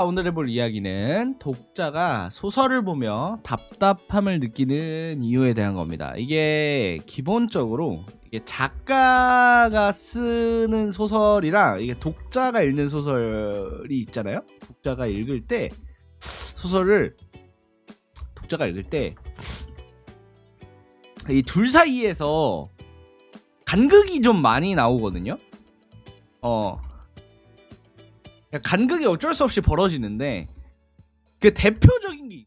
자, 오늘 해볼 이야기는 독자가 소설을 보며 답답함을 느끼는 이유에 대한 겁니다. 이게 기본적으로 이게 작가가 쓰는 소설이랑 이게 독자가 읽는 소설이 있잖아요. 독자가 읽을 때 소설을 독자가 읽을 때 이 둘 사이에서 간극이 좀 많이 나오거든요. 어, 간극이 어쩔 수 없이 벌어지는데 그 대표적인 게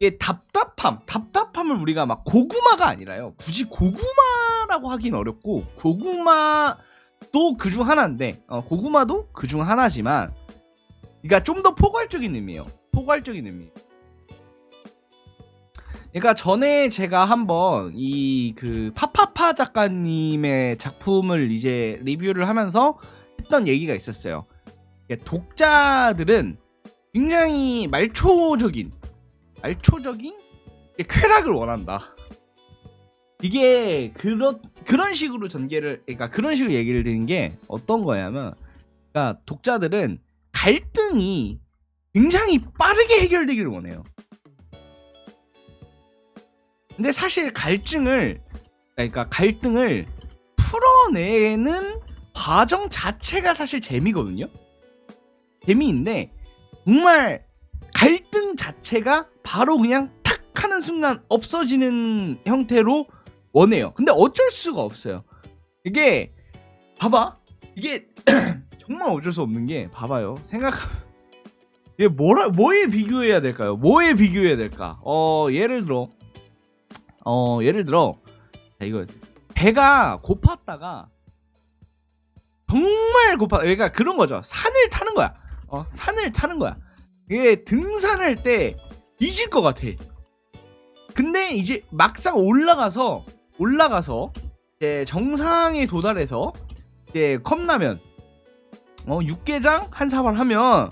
이게 답답함, 답답함을 우리가 막 고구마가 아니라요. 굳이 고구마라고 하긴 어렵고 고구마도 그 중 하나인데 어, 고구마도 그 중 하나지만 그러니까 좀 더 포괄적인 의미예요. 포괄적인 의미. 그러니까 전에 제가 한번 이 그 파파파 작가님의 작품을 이제 리뷰를 하면서 했던 얘기가 있었어요. 이게 독자들은 굉장히 말초적인 말초적인 이게 쾌락을 원한다. 이게 그런 그런 식으로 전개를 그러니까 그런 식으로 얘기를 드는 게 어떤 거냐면 그러니까 독자들은 갈등이 굉장히 빠르게 해결되기를 원해요. 근데 사실 갈증을 그러니까 갈등을 풀어내는 과정 자체가 사실 재미거든요. 재미인데 정말 갈등 자체가 바로 그냥 탁 하는 순간 없어지는 형태로 원해요. 근데 어쩔 수가 없어요. 이게 봐봐. 이게 정말 어쩔 수 없는 게 봐봐요. 생각 이게 뭐라 뭐에 비교해야 될까요? 뭐에 비교해야 될까? 어 예를 들어 어 예를 들어 자, 이거 배가 고팠다가 정말 고파. 그러니까 그런 거죠. 산을 타는 거야. 어 산을 타는 거야. 이게 등산할 때 뒤질 것 같아. 근데 이제 막상 올라가서 올라가서 이제 정상에 도달해서 이제 컵라면 어 육개장 한 사발 하면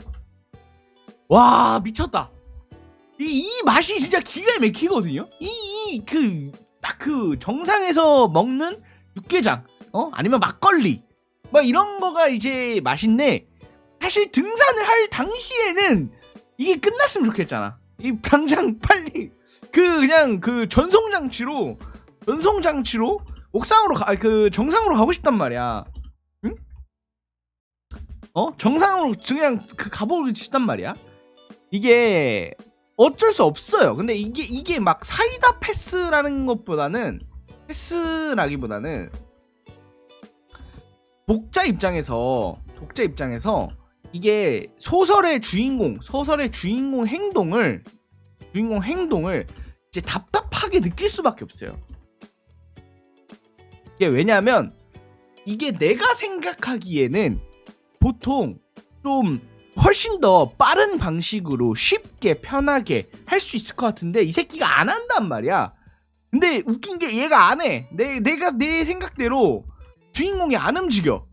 와 미쳤다. 이, 이 맛이 진짜 기가 막히거든요. 이 그딱그 정상에서 먹는 육개장 어 아니면 막걸리 막 이런 거가 이제 맛인데 사실 등산을 할 당시에는 이게 끝났으면 좋겠잖아. 이 당장 빨리 그 그냥 그 전송 장치로 전송 장치로 옥상으로 가 그 정상으로 가고 싶단 말이야. 응? 어 정상으로 그냥 그 가보고 싶단 말이야. 이게 어쩔 수 없어요. 근데 이게 이게 막 사이다 패스라는 것보다는 패스라기보다는 독자 입장에서 독자 입장에서 이게 소설의 주인공 소설의 주인공 행동을 주인공 행동을 이제 답답하게 느낄 수밖에 없어요. 이게 왜냐하면 이게 내가 생각하기에는 보통 좀 훨씬 더 빠른 방식으로 쉽게 편하게 할 수 있을 것 같은데 이 새끼가 안 한단 말이야. 근데 웃긴 게 얘가 안 해. 내 내가 내 생각대로 주인공이 안 움직여.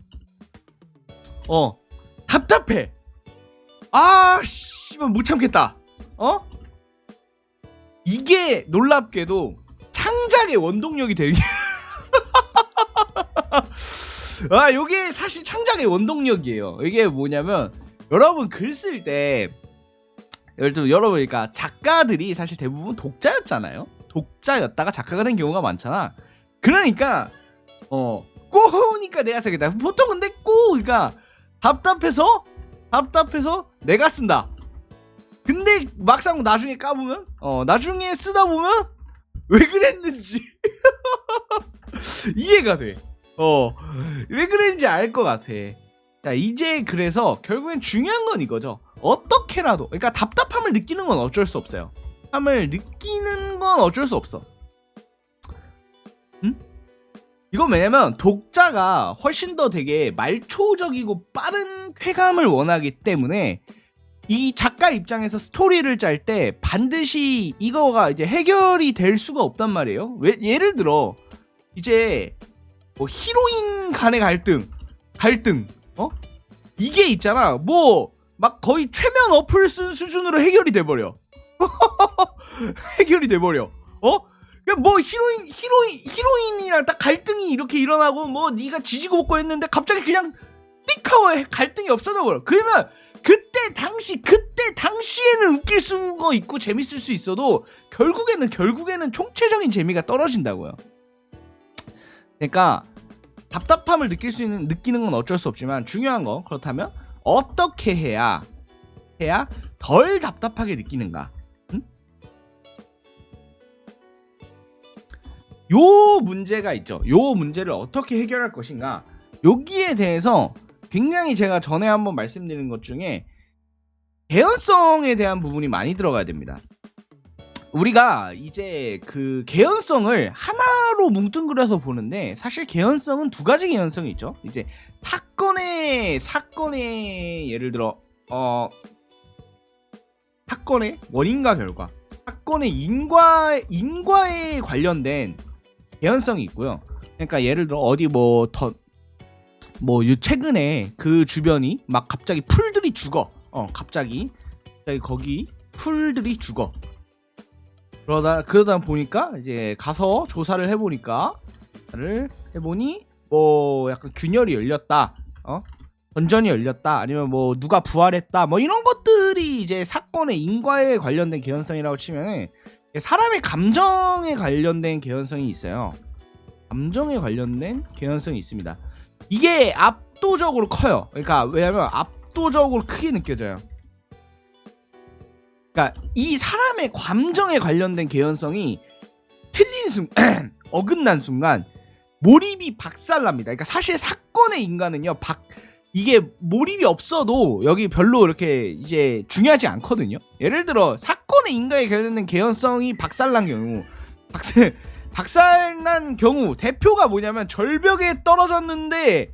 어 답답해. 아 씨발 못 참겠다. 어? 이게 놀랍게도 창작의 원동력이 되게. 아 요게 사실 창작의 원동력이에요. 이게 뭐냐면 여러분 글 쓸 때 예를 들어 여러분 그러니까 작가들이 사실 대부분 독자였잖아요. 독자였다가 작가가 된 경우가 많잖아. 그러니까 어 꼬우니까 내가 쓰겠다. 보통 근데 꼬우니까 답답해서 답답해서 내가 쓴다. 근데 막상 나중에 까보면 어 나중에 쓰다 보면 왜 그랬는지 이해가 돼. 어 왜 그랬는지 알 것 같아. 자 이제 그래서 결국엔 중요한 건 이거죠. 어떻게라도 그러니까 답답함을 느끼는 건 어쩔 수 없어요. 함을 느끼는 건 어쩔 수 없어. 응? 이건 왜냐면 독자가 훨씬 더 되게 말초적이고 빠른 쾌감을 원하기 때문에 이 작가 입장에서 스토리를 짤 때 반드시 이거가 이제 해결이 될 수가 없단 말이에요. 왜 예를 들어 이제 뭐 히로인 간의 갈등, 갈등, 어? 이게 있잖아. 뭐 막 거의 최면 어플 쓴 수준으로 해결이 돼 버려. 해결이 돼 버려. 어? 뭐 히로인 히로인 히로인이랑 딱 갈등이 이렇게 일어나고 뭐 네가 지지고 볶고 했는데 갑자기 그냥 띠카와의 갈등이 없어져 버려. 그러면 그때 당시 그때 당시에는 웃길 수가 있고 재밌을 수 있어도 결국에는 결국에는 총체적인 재미가 떨어진다고요. 그러니까 답답함을 느낄 수 있는 느끼는 건 어쩔 수 없지만 중요한 건 그렇다면 어떻게 해야 해야 덜 답답하게 느끼는가? 요 문제가 있죠. 요 문제를 어떻게 해결할 것인가? 여기에 대해서 굉장히 제가 전에 한번 말씀드린 것 중에 개연성에 대한 부분이 많이 들어가야 됩니다. 우리가 이제 그 개연성을 하나로 뭉뚱그려서 보는데 사실 개연성은 두 가지 개연성이 있죠. 이제 사건의 사건의 예를 들어 어 사건의 원인과 결과, 사건의 인과 인과에 관련된 개연성이 있고요. 그러니까 예를 들어 어디 뭐더뭐 최근에 그 주변이 막 갑자기 풀들이 죽어. 어 갑자기 갑자기 거기 풀들이 죽어. 그러다 그러다 보니까 이제 가서 조사를 해 보니까 를 해보니 뭐 약간 균열이 열렸다. 어 전전이 열렸다. 아니면 뭐 누가 부활했다. 뭐 이런 것들이 이제 사건의 인과에 관련된 개연성이라고 치면은 사람의 감정에 관련된 개연성이 있어요. 감정에 관련된 개연성이 있습니다. 이게 압도적으로 커요. 그러니까 왜냐면 압도적으로 크게 느껴져요. 그러니까 이 사람의 감정에 관련된 개연성이 틀린 순 어긋난 순간 몰입이 박살납니다. 그러니까 사실 사건의 인간은요, 박 이게 몰입이 없어도 여기 별로 이렇게 이제 중요하지 않거든요. 예를 들어 사 건의 인과에 관련된 개연성이 박살난 경우, 박살 박살난 경우 대표가 뭐냐면 절벽에 떨어졌는데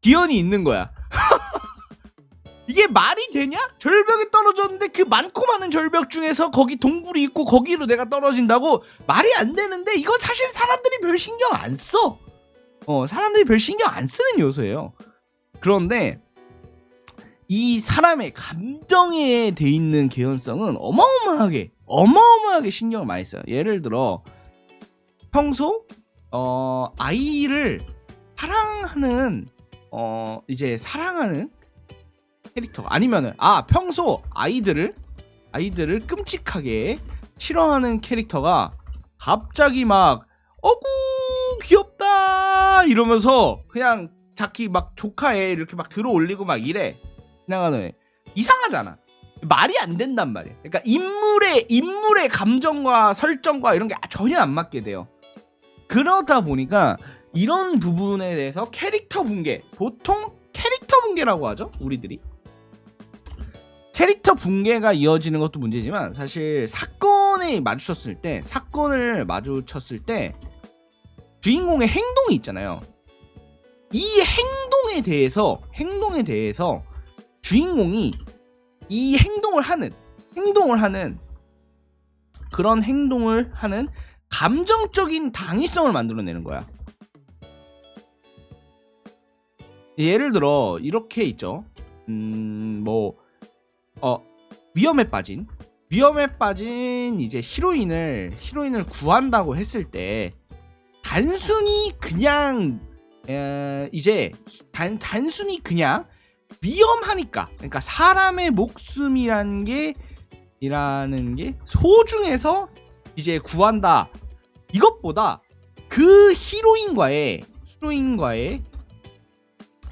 기현이 있는 거야. 이게 말이 되냐? 절벽에 떨어졌는데 그 많고 많은 절벽 중에서 거기 동굴이 있고 거기로 내가 떨어진다고 말이 안 되는데 이건 사실 사람들이 별 신경 안 써. 어, 사람들이 별 신경 안 쓰는 요소예요. 그런데 이 사람의 감정에 돼 있는 개연성은 어마어마하게 어마어마하게 신경을 많이 써요. 예를 들어 평소 어 아이를 사랑하는 어 이제 사랑하는 캐릭터 아니면은 아 평소 아이들을 아이들을 끔찍하게 싫어하는 캐릭터가 갑자기 막 어구 귀엽다 이러면서 그냥 자기 막 조카에 이렇게 막 들어 올리고 막 이래 지나가는 이상하잖아. 말이 안 된단 말이야. 그러니까 인물의 인물의 감정과 설정과 이런 게 전혀 안 맞게 돼요. 그러다 보니까 이런 부분에 대해서 캐릭터 붕괴 보통 캐릭터 붕괴라고 하죠 우리들이. 캐릭터 붕괴가 이어지는 것도 문제지만 사실 사건에 마주쳤을 때 사건을 마주쳤을 때 주인공의 행동이 있잖아요. 이 행동에 대해서 행동에 대해서 주인공이 이 행동을 하는 행동을 하는 그런 행동을 하는 감정적인 당위성을 만들어내는 거야. 예를 들어 이렇게 있죠. 음, 뭐 어, 위험에 빠진 위험에 빠진 이제 히로인을 히로인을 구한다고 했을 때 단순히 그냥 에, 이제 단, 단순히 그냥 위험하니까. 그러니까 사람의 목숨이라는 게 이라는 게 소중해서 이제 구한다. 이것보다 그 히로인과의 히로인과의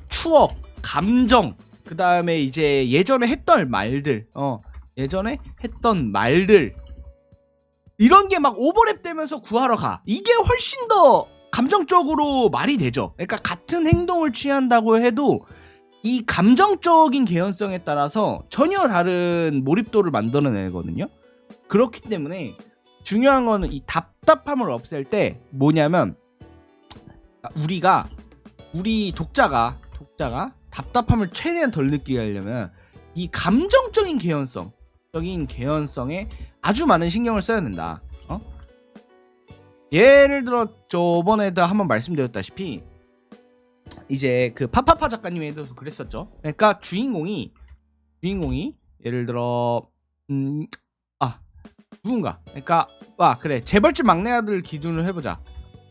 추억 감정 그 다음에 이제 예전에 했던 말들 어 예전에 했던 말들. 이런 게 막 오버랩 되면서 구하러 가. 이게 훨씬 더 감정적으로 말이 되죠. 그러니까 같은 행동을 취한다고 해도 이 감정적인 개연성에 따라서 전혀 다른 몰입도를 만들어내거든요. 그렇기 때문에 중요한 거는 이 답답함을 없앨 때 뭐냐면 우리가 우리 독자가 독자가 답답함을 최대한 덜 느끼게 하려면 이 감정적인 개연성, 적인 개연성에 아주 많은 신경을 써야 된다. 예를 들어 저번에도 한번 말씀드렸다시피 이제 그 파파파 작가님에도 그랬었죠. 그러니까 주인공이 주인공이 예를 들어 음 아 누군가 그러니까 와 그래 재벌집 막내 아들 기준으로 해보자.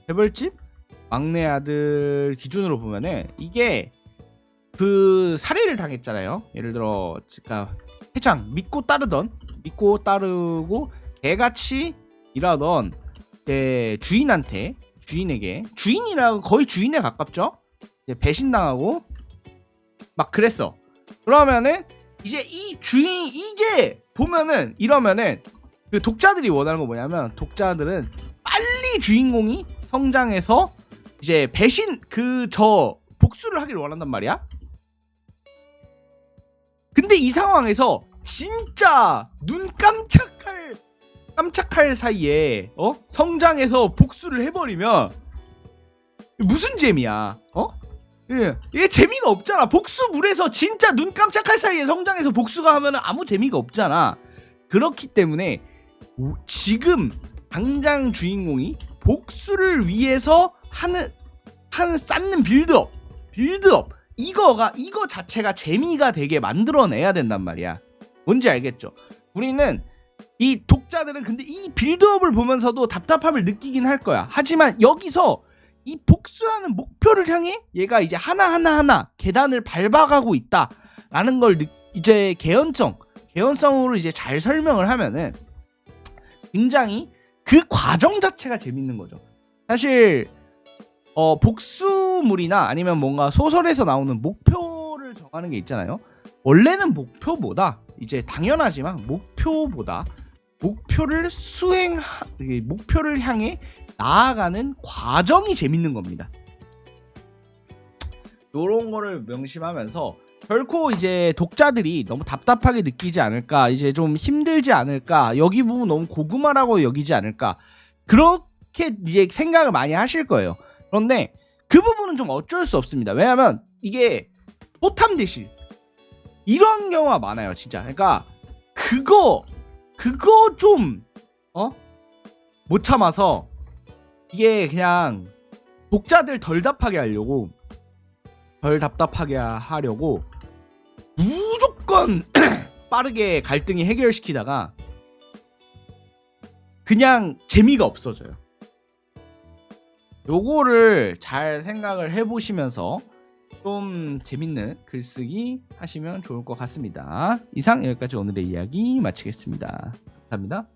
재벌집 막내 아들 기준으로 보면은 이게 그 살해를 당했잖아요. 예를 들어 그러니까 회장 믿고 따르던 믿고 따르고 개같이 일하던 제 주인한테 주인에게 주인이라고 거의 주인에 가깝죠. 배신당하고 막 그랬어. 그러면은 이제 이 주인 이게 보면은 이러면은 그 독자들이 원하는 거 뭐냐면 독자들은 빨리 주인공이 성장해서 이제 배신 그 저 복수를 하기를 원한단 말이야. 근데 이 상황에서 진짜 눈 깜짝할 깜짝할 사이에 어 성장해서 복수를 해버리면 무슨 재미야? 어? 예, 이게 재미가 없잖아. 복수물에서 진짜 눈 깜짝할 사이에 성장해서 복수가 하면 아무 재미가 없잖아. 그렇기 때문에 오- 지금 당장 주인공이 복수를 위해서 하는 하는 쌓는 빌드업, 빌드업 이거가 이거 자체가 재미가 되게 만들어내야 된단 말이야. 뭔지 알겠죠? 우리는 이 독자들은 근데 이 빌드업을 보면서도 답답함을 느끼긴 할 거야. 하지만 여기서 이 복수라는 목표를 향해 얘가 이제 하나하나 하나 계단을 밟아가고 있다라는 걸 느- 이제 개연성, 개연성으로 이제 잘 설명을 하면은 굉장히 그 과정 자체가 재밌는 거죠. 사실 어 복수물이나 아니면 뭔가 소설에서 나오는 목표를 정하는 게 있잖아요. 원래는 목표보다 이제 당연하지만 목표보다 목표를 수행 목표를 향해 나아가는 과정이 재밌는 겁니다. 요런 거를 명심하면서 결코 이제 독자들이 너무 답답하게 느끼지 않을까 이제 좀 힘들지 않을까 여기 부분 너무 고구마라고 여기지 않을까 그렇게 이제 생각을 많이 하실 거예요 그런데 그 부분은 좀 어쩔 수 없습니다 왜냐하면 이게 포탐 대실 이런 경우가 많아요 진짜 그러니까 그거 그거 좀 어? 못 참아서 이게 그냥 독자들 덜 답하게 하려고 덜 답답하게 하려고 무조건 빠르게 갈등이 해결시키다가 그냥 재미가 없어져요. 요거를 잘 생각을 해보시면서 좀 재밌는 글쓰기 하시면 좋을 것 같습니다. 이상 여기까지 오늘의 이야기 마치겠습니다. 감사합니다.